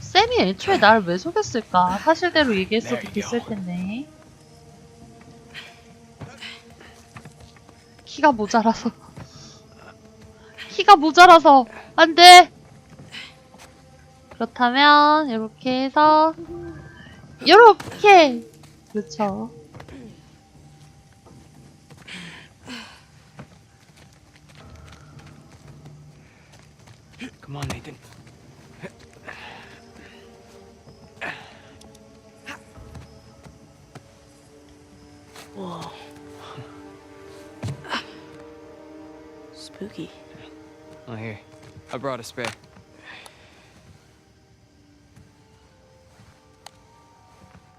쌤이 애초에 나를 왜 속였을까? 사실대로 얘기했어도 됐을. 텐데. 키가 모자라서. 키가 모자라서 안 돼. 그렇다면 이렇게 해서 이렇게 그렇죠. brought a spare.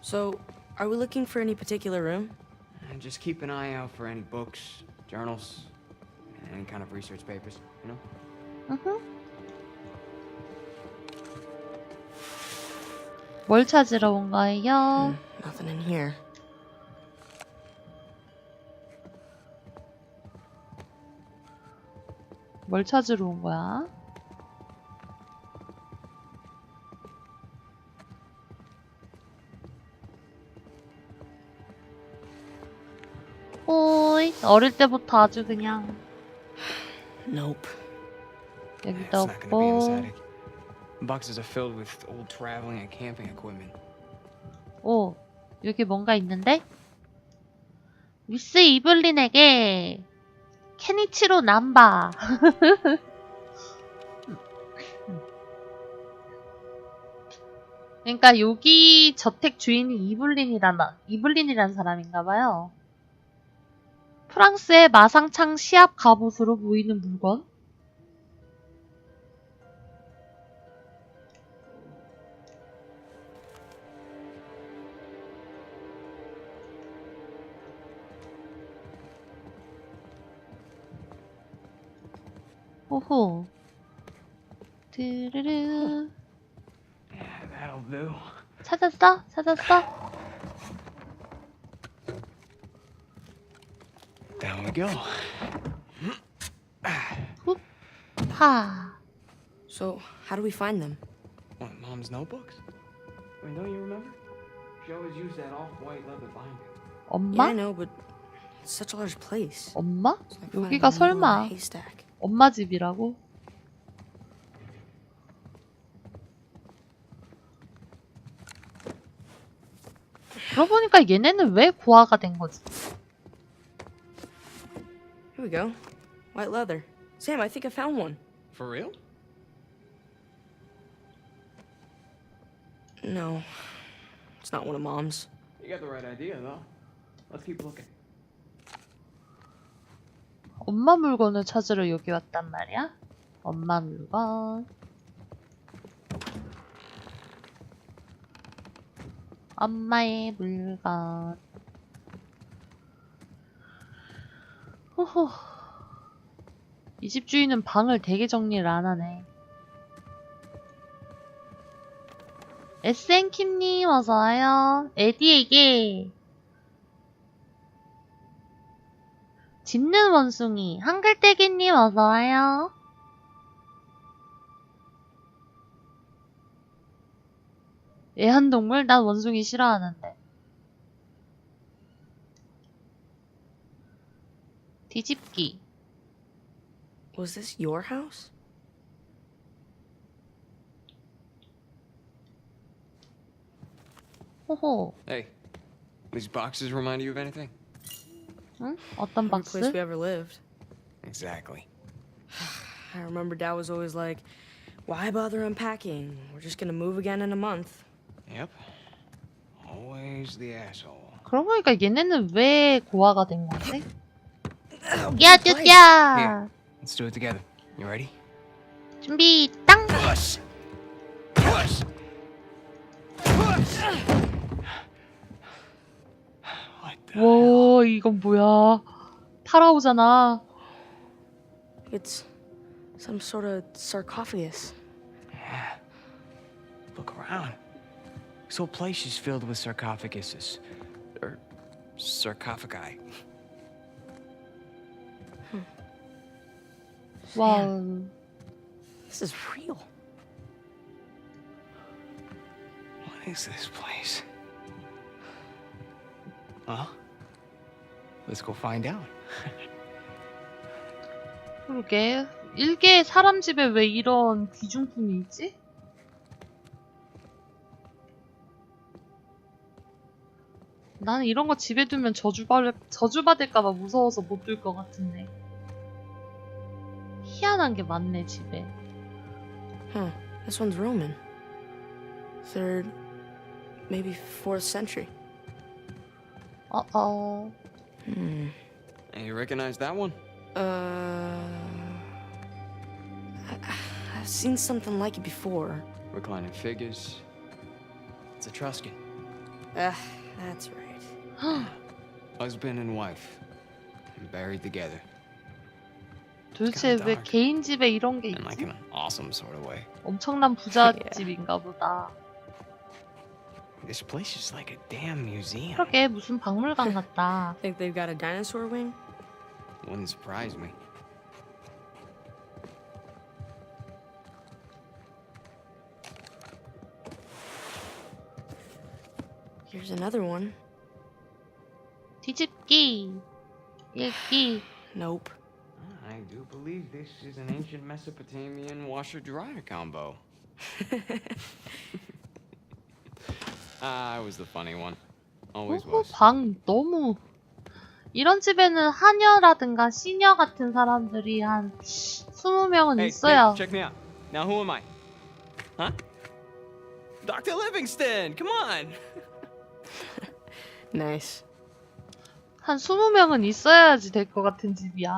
So, are we looking for any particular room? And just keep an eye out for any books, journals, and any kind of research papers, you know? 으흠. 뭘 찾으러 온 거예요? Hmm, nothing in here. 뭘 찾으러 온 거야? 어릴 때부터 아주 그냥 Nope. 여기도 It's not gonna be in this 없고 attic. Boxes are filled with old traveling and camping equipment. 오 여기 뭔가 있는데? 미스 이블린에게 케니치로 남바 그러니까 여기 저택 주인이 이블린이란 이블린이란 사람인가 봐요. 프랑스의 마상창 시합 갑옷으로 보이는 물건? 호호. 드르르. 찾았어? 찾았어? Down we go. 파. So, how do we find them? What, Mom's notebooks? I mean, don't you remember? She always used that off-white leather binder. Yeah, 엄마? I know, but it's such a large place. 엄마? It's like finding 여기가 a needle in a 설마 haystack. 엄마 집이라고? 그러고 보니까 얘네는 왜 고아가 된 거지? We go. White leather. Sam, I think I found one. For real? No. It's not one of Mom's. You got the right idea, though. Let's keep looking. 엄마 물건을 찾으러 여기 왔단 말이야? 엄마 물건. 엄마의 물건. 호호. 이 집 주인은 방을 되게 정리를 안 하네. SN킴님 어서와요. 에디에게 짖는 원숭이 한글떼기님 어서와요. 애완동물? 난 원숭이 싫어하는데. 뒤집기. Was this your house? 호호. Hey, these boxes remind you of anything? 응? 어떤 Every place 박스? we ever lived. Exactly. I remember Dad was always like, "Why bother unpacking? We're just gonna move again in a month." Yep. Always the asshole. 그러고 보니까 얘네는 왜 고아가 된 거지? Oh, 야, play. 뚜뚜야! Let's do it together. You ready? 준비, 땅! Push! Push! Push! What the? 와, 이건 뭐야. 타라오잖아. It's some sort of sarcophagus. Yeah. Look around. This whole place is filled with sarcophaguses. Or sarcophagi. 와우. This is real. What is this place? Well, let's go find out. 그러게 일개 사람 집에 왜 이런 귀중품이 있지? 나는 이런 거 집에 두면 저주받을, 저주받을까봐 무서워서 못 둘 것 같은데. 희한한 게 많네, 집에. Huh. This one's Roman. Third, maybe fourth century. 어, 어. Hmm. Hey, you recognize that one? Uh. I, I've seen something like it before. Reclining figures. It's Etruscan. Ah, that's right. Husband and wife. And buried together. 도대체 왜. 개인 집에 이런 게 In like 있지? an awesome sort of way. 엄청난 부잣집인가 보다. This place is like a damn museum. 그러게 무슨 박물관 같다. Think they've got a dinosaur wing? Wouldn't surprise me. Here's another one. 뒤집기. 읽기. Nope. I do believe this is an ancient Mesopotamian washer dryer combo. I was the funny one. Always 오호, was. 방 너무 이런 집에는 하녀라든가 시녀 같은 사람들이 한 20명은 Hey, 있어야 hey, check me out. Now who am I? Huh? Dr. Livingston, come on. Nice. 한 20명은 있어야지 될 것 같은 집이야.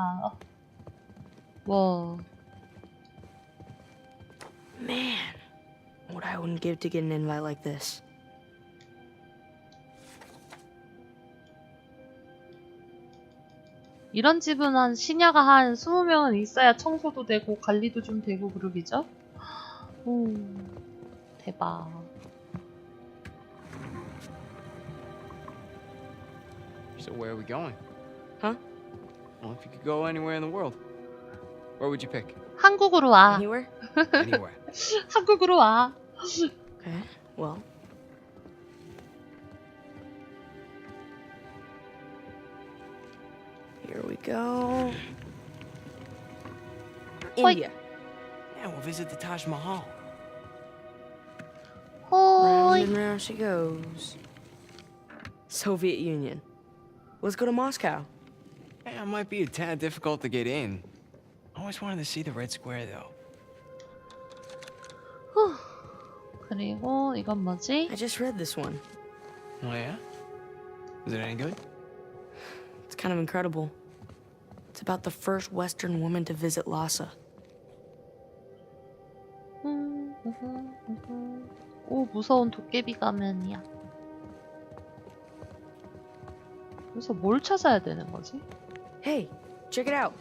와, Man, what I wouldn't give to get an invite like this. 이런 집은 한 시녀가 한 20명은 있어야 청소도 되고 관리도 좀 되고 그러겠죠? 오, 대박. So where are we going? Huh? Well, if you could go anywhere in the world, where would you pick? 한국으로 와. Anywhere? Anywhere. 한국으로 와. Okay, well. Here we go. Wait. India. yeah, we'll visit the Taj Mahal. Round 호이. and round she goes. Soviet Union. Let's go to Moscow. Yeah, it might be a tad difficult to get in. Always wanted to see the Red Square, though. 그리고 이건 뭐지? I just read this one. Oh yeah? Is it any good? It's kind of incredible. It's about the first Western woman to visit Lhasa. 음, 음흠, 음흠. 오, 무서운 도깨비 가면이야. 그래서 뭘 찾아야 되는 거지? Hey, check it out.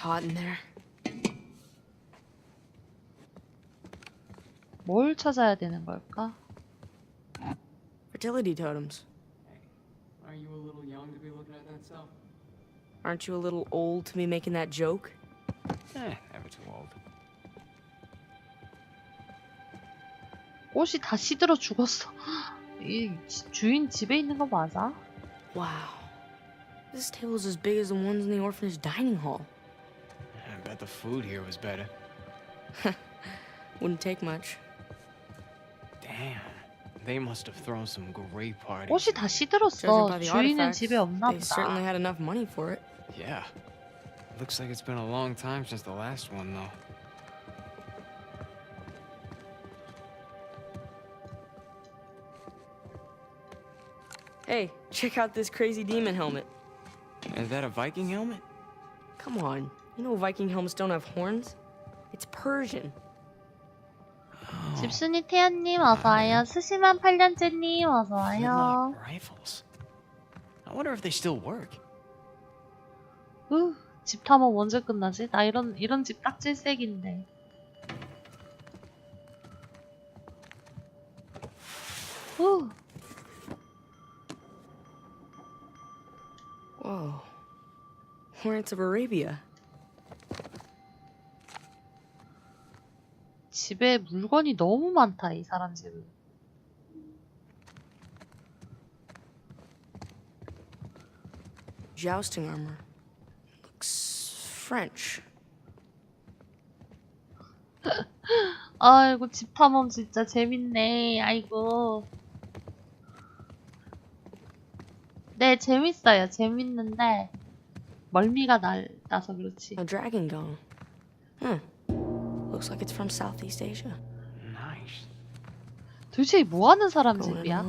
hot in there. 뭘 찾아야 되는 걸까? Fertility totems. Are you a little young to be looking at that stuff? Aren't you a little old to be making that joke? Eh, never too old. 꽃이 다 시들어 죽었어. 이 지- 주인 집에 있는 거 맞아? Wow. This table's as big as the ones in the orphanage dining hall. I bet the food here was better. Wouldn't take much. Damn. They must have thrown some great parties. 꽃이 다 Judging 시들었어. by the 주인은 artifacts, 집에 없나 they certainly 보다. had enough money for it. Yeah. Looks like it's been a long time since the last one, though. Hey, check out this crazy demon helmet. Is that a Viking helmet? Come on. You know Viking helmets don't have horns? It's Persian. 집순이 태연님 어서와요. 스시만 8년째님 어서와요. Flintlock rifles. I wonder if they still work. 후, 집 탐험 언제 끝나지? 나 이런 이런 집 딱 질색인데. 후. Whoa. Lawrence of Arabia. 집에 물건이 너무 많다, 이 사람 집은. Jousting armor. Looks French. 아이고, 집 탐험 진짜 재밌네. 아이고. 네, 재밌어요. 재밌는데, 멀미가 날, 나서 그렇지. A dragon gong. Huh. Looks like it's from Southeast Asia. Nice. 도대체 뭐 하는 사람 집이야?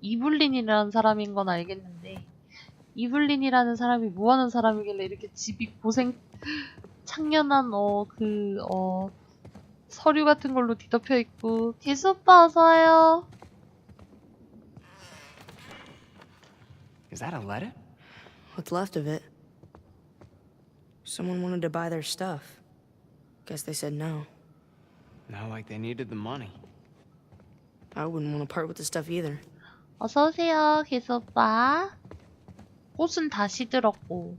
이블린이라는 사람인 건 알겠는데, 이블린이라는 사람이 뭐 하는 사람이길래 이렇게 집이 고생, 창년한, 어, 그, 어, 서류 같은 걸로 뒤덮여 있고, 기수 오빠 어서와요. Is that a letter? What's left of it? Someone wanted to buy their stuff. Guess they said no. Not like they needed the money. I wouldn't want to part with the stuff either. 어서오세요, 기수 오빠. 꽃은 다 시들었고,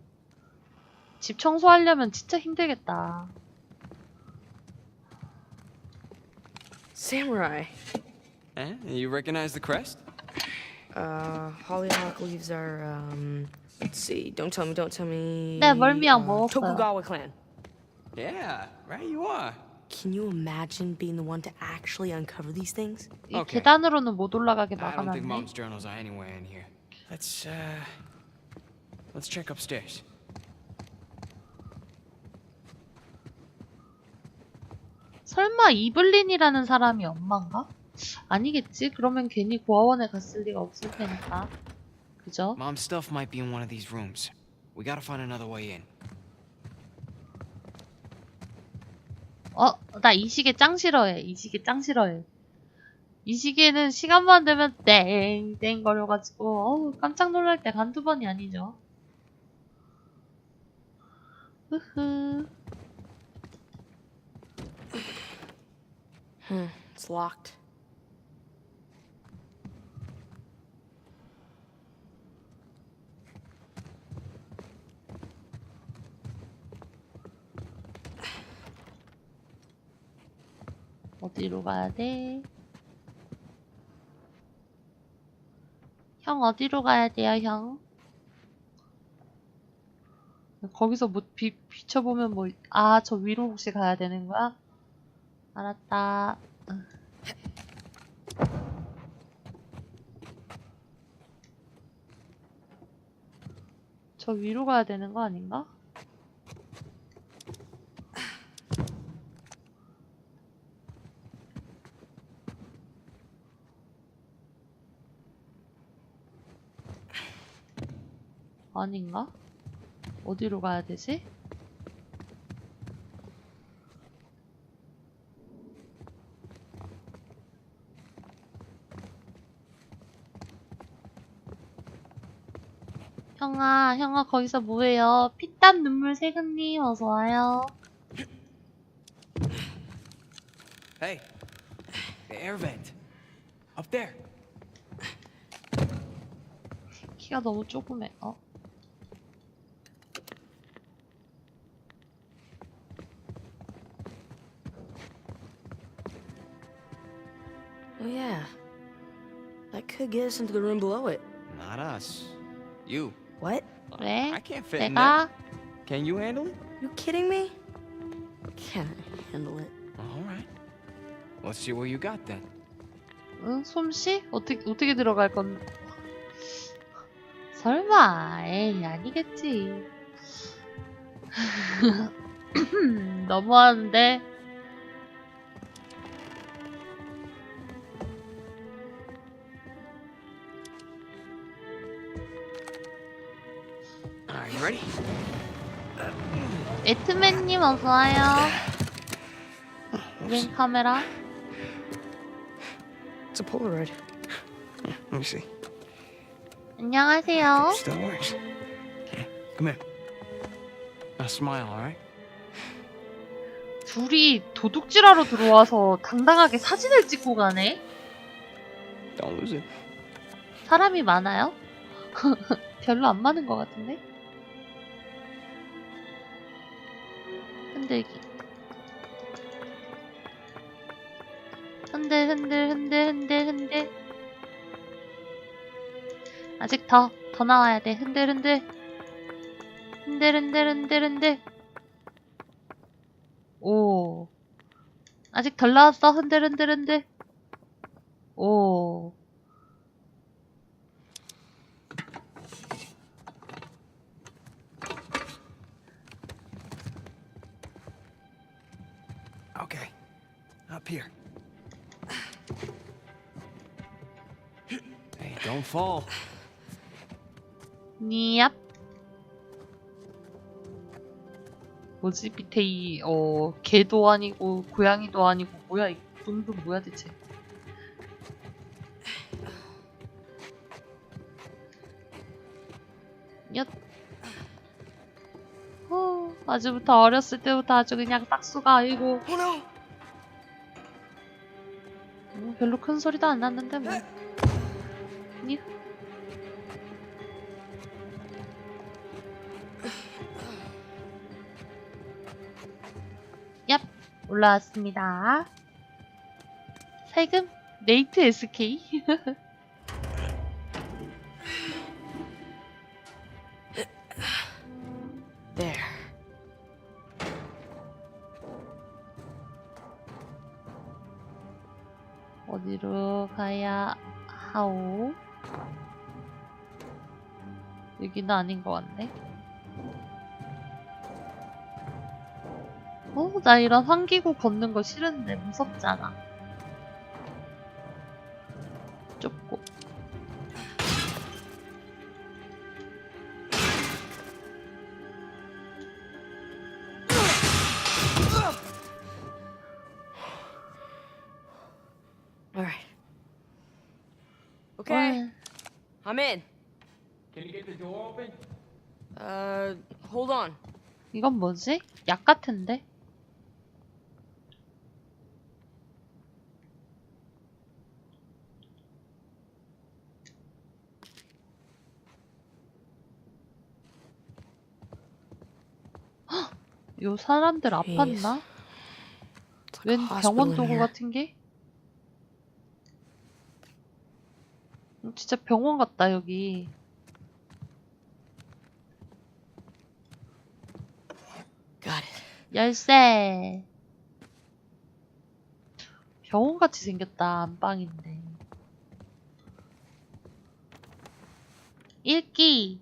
집 청소하려면 진짜 힘들겠다. Samurai. Eh? You recognize the crest? Uh, hollyhock leaves are, um, let's see. Don't tell me, don't tell me. 네, 멀미약 uh, 먹었어요. Tokugawa clan. Yeah, right you are. Can you imagine being the one to actually uncover these things? 이 오케이. 계단으로는 못 올라가게 I don't think 막아놨네. mom's journals are anywhere in here. Let's uh let's check upstairs. 설마 이블린이라는 사람이 엄마인가? 아니겠지? 그러면 괜히 고아원에 갔을 리가 없을 테니까. 그죠? Mom's stuff might be in one of these rooms. We gotta find another way in. 어, 나 이 시계 짱 싫어해. 이 시계 짱 싫어해. 이 시계는 시간만 되면 땡땡 거려가지고 어우 깜짝 놀랄 때 한두 번이 아니죠. 흐흐. Hmm, it's locked. 어디로 가야 돼? 형 어디로 가야 돼요, 형? 거기서 뭐 비, 비춰보면 뭐, 아, 저 위로 혹시 가야 되는 거야? 알았다. 저 위로 가야 되는 거 아닌가? 아닌가? 어디로 가야 되지? 형아, 형아, 거기서 뭐해요? 피땀 눈물 세근님, 어서 와요. Hey, the air vent. Up there. 키가 너무 조그매. 어? Get us into the room below it. Not us. You. What? 왜? I can't fit in there. 내가? Can you handle it? You kidding me? Can't handle it. All right. Let's see what you got then. 응? 솜씨? 어떻게, 어떻게 들어갈 건? 설마, 에이, 아니겠지. 너무하는데? 에트맨님 어서와요. 웬 카메라? It's a Polaroid. Let me see. 안녕하세요. Still works. Okay, come here. Now smile, all right? 둘이 도둑질하러 들어와서 당당하게 사진을 찍고 가네? Don't lose it. 사람이 많아요? 별로 안 많은 것 같은데? 흔들기. 흔들, 흔들, 흔들, 흔들, 흔들. 아직 더, 더 나와야 돼. 흔들, 흔들. 흔들, 흔들, 흔들, 흔들. 오. 아직 덜 나왔어. 흔들, 흔들, 흔들. 오. Don't fall. 니압. 뭐지? 밑에 이, 어, 개도 아니고, 고양이도 아니고, 뭐야, 이 놈도 뭐야, 대체. 엿. 어, 아주부터 어렸을 때부터 아주 그냥 딱수가 아니고, Oh no! 뭐 별로 큰 소리도 안 났는데, 뭐. 니얍 올라왔습니다. 세금 네이트 SK There. 어디로 가야 하오? 여기는 아닌 것 같네. 어, 나 이런 환기구 걷는 거 싫은데 무섭잖아. 좁고. Okay, I'm in. Can you get the door open? Uh, hold on. 이건 뭐지? 약 같은데? 헉! 요 사람들 아팠나? 웬 병원 도구. 같은 게? 음, 진짜 병원 같다 여기. Got it. 열쇠. 병원 같이 생겼다 안방인데. 읽기.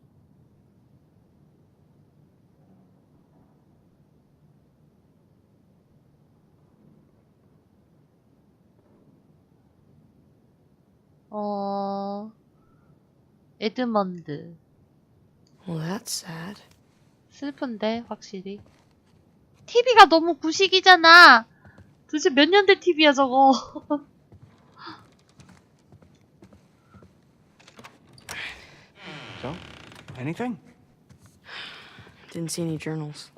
어, 에드먼드. Well, that's sad. 슬픈데, 확실히. TV가 너무 구식이잖아! 도대체 몇 년대 TV야, 저거. So, anything? Didn't see any journals.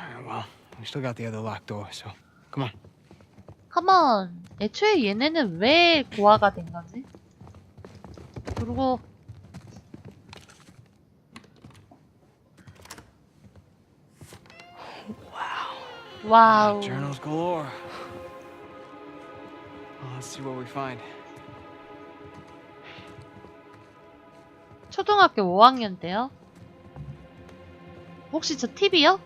Alright, well, we still got the other locked door, so come on. 컴온. 애초에 얘네는 왜 고아가 된 거지? 그리고 와우. Journals galore. Let's see what we find. 초등학교 5학년 때요? 혹시 저 TV요?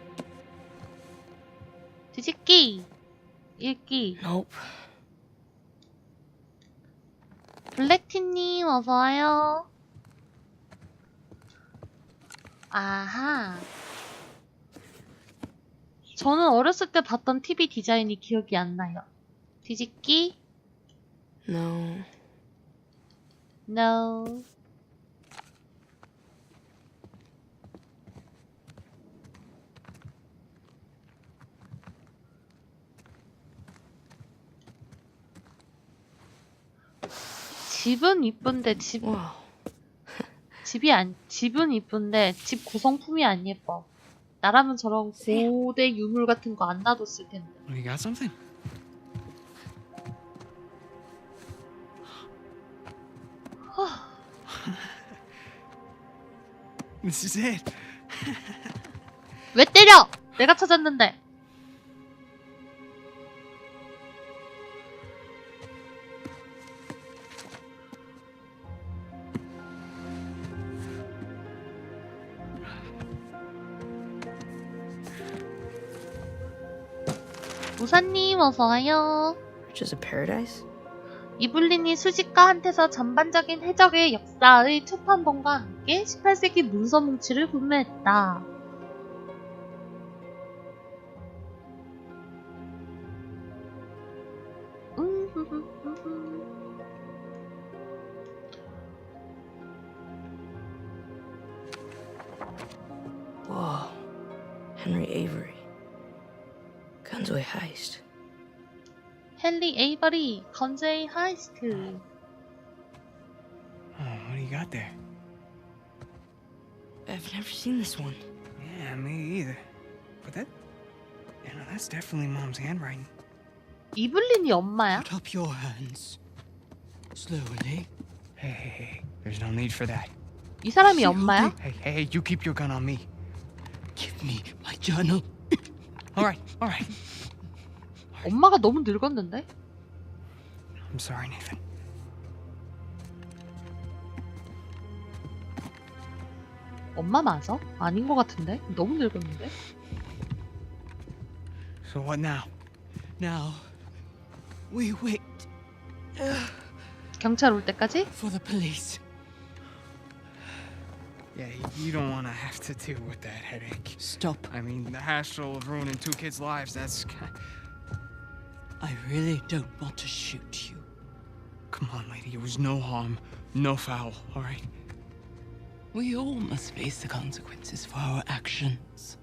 뒤집기. 읽기. Nope. 블랙티님 어서와요. 아하. 저는 어렸을 때 봤던 TV 디자인이 기억이 안 나요. 뒤집기? No. No. 집은 이쁜데 집. 집이 안 집은 이쁜데 집 구성품이 안 예뻐. 나라면 저런 고대 유물 같은 거 안 놔뒀을 텐데. We got something? This is it. 왜 때려? 내가 찾았는데. 어서 와요. Which is a paradise? 이블린이 수집가한테서 전반적인 해적의 역사의 초판본과 함께 18세기 문서 뭉치를 구매했다. 음, Whoa. Henry Avery. Gunsway heist. 헨리 에이버리 건제이 하이스트. Oh, what do you got there? I've never seen this one. Yeah, me either. But that, you know, that's definitely mom's handwriting. 이블린이 엄마야? Put up your hands. Slowly. Hey, hey, hey. There's no need for that. 이 사람이 엄마야? Hey, hey, hey, you keep your gun on me. Give me my journal. All right, all right. 엄마가 너무 늙었는데? I'm sorry, Nathan. 엄마 맞아? 아닌 것 같은데? 너무 늙었는데? So what now? Now, we wait 경찰 올 때까지? for the police. Yeah, you don't want to have to deal with that headache. Stop. I mean, the hassle of ruining two kids' lives, that's. ki- I really don't want to shoot you. Come on, lady. It was no harm, no foul, all right? We all must face the consequences for our actions.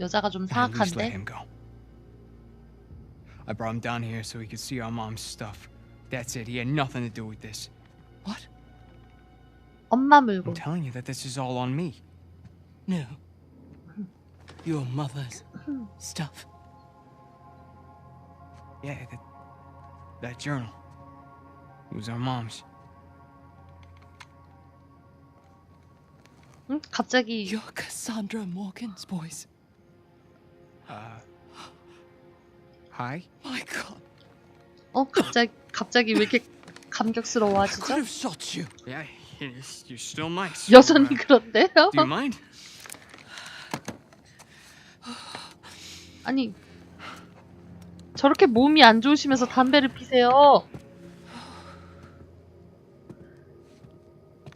여자가 좀 At least let 사악한데? him go. I brought him down here so he could see our mom's stuff. That's it. He had nothing to do with this. What? 엄마 물고 I'm telling you that this is all on me. No. Your mother's stuff. Yeah, that, that journal. It was our mom's. 응? 갑자기 You're Cassandra Morgan's boys. Uh. Hi? My God. 어? 갑자기 갑자기 왜 이렇게 I could 감격스러워하시죠? have shot you. Yeah, you're still nice. 여전히 Uh, 그런데요? Do you mind? 아니 저렇게 몸이 안 좋으시면서 담배를 피세요.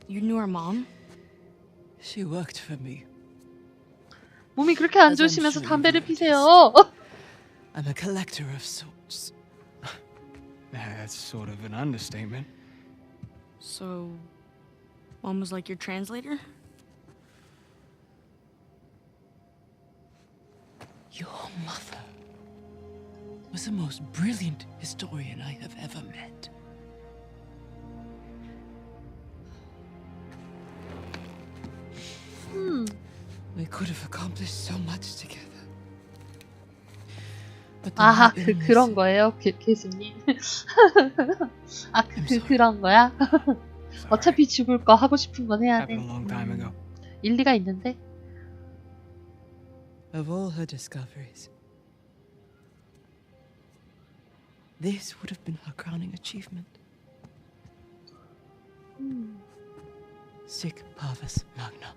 You knew our mom? She worked for me. 몸이 그렇게 안 좋으시면서 담배를. 피세요. I'm a collector of sorts. That's sort of an understatement. So, mom was like your translator? Your mother was the most brilliant historian I have ever met. 음, We could have accomplished so much together. 아하 그 그런 거예요, 게, 교수님. 아그 그. 그런 거야? 어차피 죽을 거 하고 싶은 건 해야 돼. 음. 일리가 있는데. Of all her discoveries, this would have been her crowning achievement. 음, Sic parvis magna.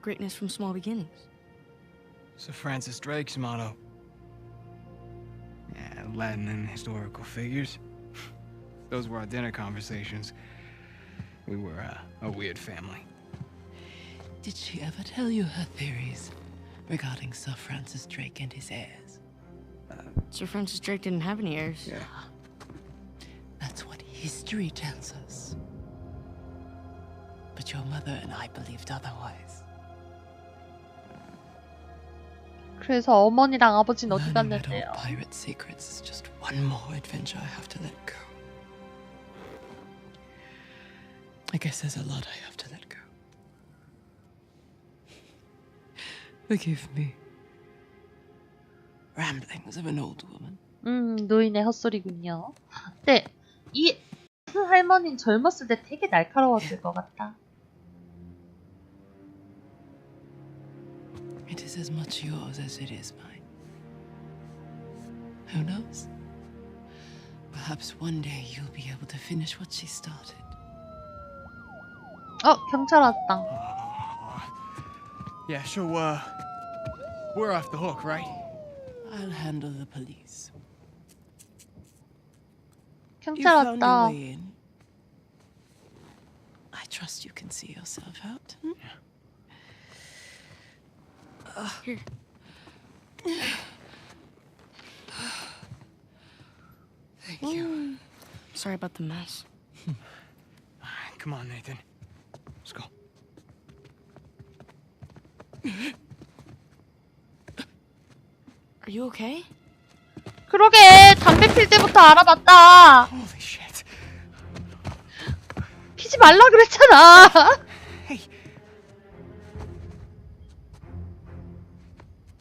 Greatness from small beginnings. Sir Francis Drake's motto. Yeah, Latin and historical figures. Those were our dinner conversations. We were uh, a weird family. Did she ever tell you her theories regarding Sir Francis Drake and his heirs? Sir Francis Drake didn't have any heirs. Yeah. That's what history tells us. But your mother and I believed otherwise. 그래서 어머니랑 아버지는 어디 Learning that 갔는데요? old pirate secrets is just one more adventure I have to let go. I guess there's a lot I have to let Forgive me. Ramblings of an old woman. 음, 노인의 헛소리군요. 네, 이할 할머니는 젊었을 때 되게 날카로웠을 것 같다. It is as much yours as it is mine. Who knows? Perhaps one day you'll be able to finish what she started. 어, 경찰 왔다. Yeah, so, uh, we're off the hook, right? I'll handle the police. You found your way in. I trust you can see yourself out. Hmm? Yeah. Uh. Thank mm. you. Sorry about the mess. Come on, Nathan. Let's go. Are you okay? 그러게 담배 필 때부터 알아봤다. Holy shit. 피지 말라 그랬잖아. Hey,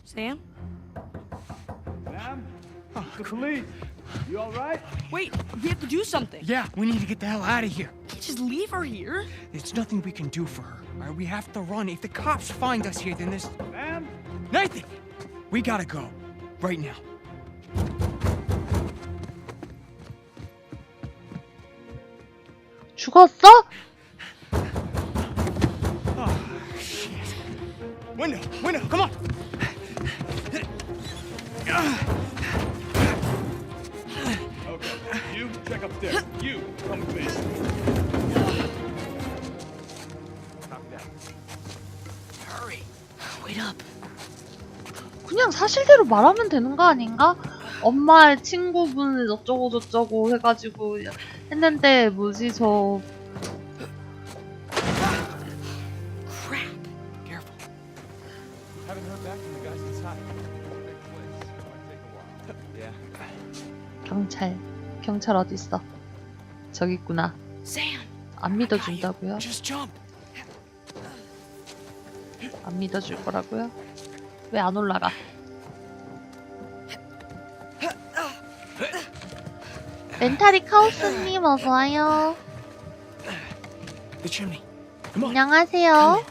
Sam? Ma'am? The police. You all right? Wait, we have to do something. yeah, we need to get the hell out of here. Can't just leave her here. There's nothing we can do for her. All right, we have to run. If the cops find us here, then this. Ma'am? Nathan! We gotta go. Right now. 죽었어? Oh, shit. Window, window, come on! You check upstairs. You come with me. Copy that. Hurry. Wait up. 그냥 사실대로 말하면 되는 거 아닌가? 엄마의 친구분 어쩌고 저쩌고 해가지고 했는데 뭐지 저 Crap. Careful. Haven't heard back from the guys inside. Big place. Might take a while. Yeah. 경찰 경찰 어디 있어? 저기 있구나. 안 믿어준다고요? 안 믿어줄 거라고요? 왜 안 올라가? 멘탈이 카오스님 어서 와요. The chimney. Come on. 안녕하세요.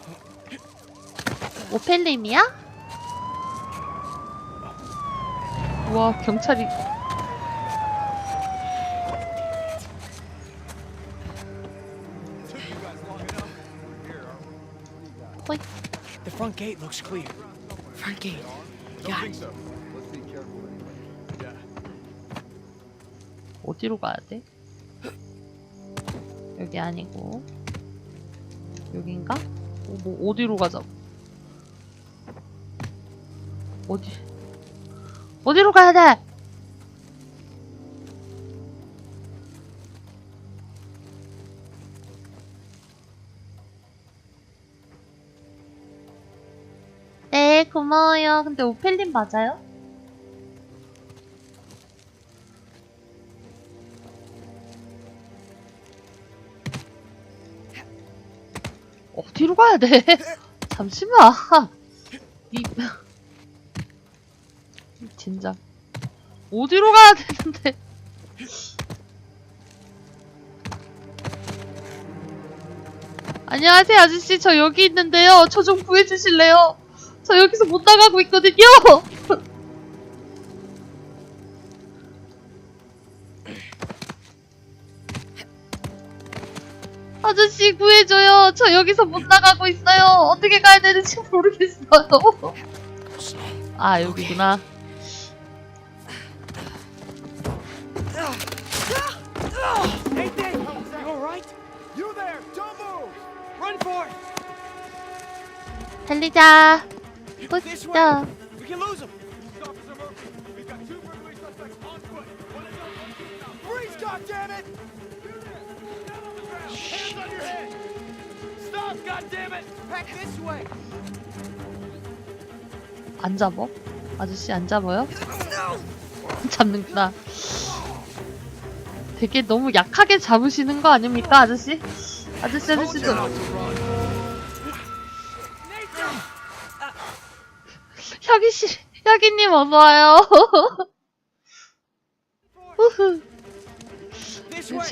오펠님이야? 와 경찰이 gate looks clear. Front gate. Don't Got think it. so. Let's be careful anyway. Yeah. 어디로 가야 돼? 여기 아니고 여긴가? 어, 뭐 어디로 가자고? 어디 어디로 가야 돼? 고마워요. 근데 오펠린 맞아요? 어디로 가야 돼? 잠시만. 이 진짜 어디로 가야 되는데? 안녕하세요 아저씨 저 여기 있는데요 저 좀 구해주실래요? 저 여기서 못 나가고 있거든요. 아저씨 구해줘요. 저 여기서 못 나가고 있어요. 어떻게 가야 되는지 모르겠어요. 아 여기구나! 달리자 Way! 안 잡어? 아저씨 안 잡아요? 잡는구나. 되게 너무 약하게 잡으시는 거 아닙니까, 아저씨? 아저씨, 아저씨도. 혁이 씨, 혁이님 어서와요. way!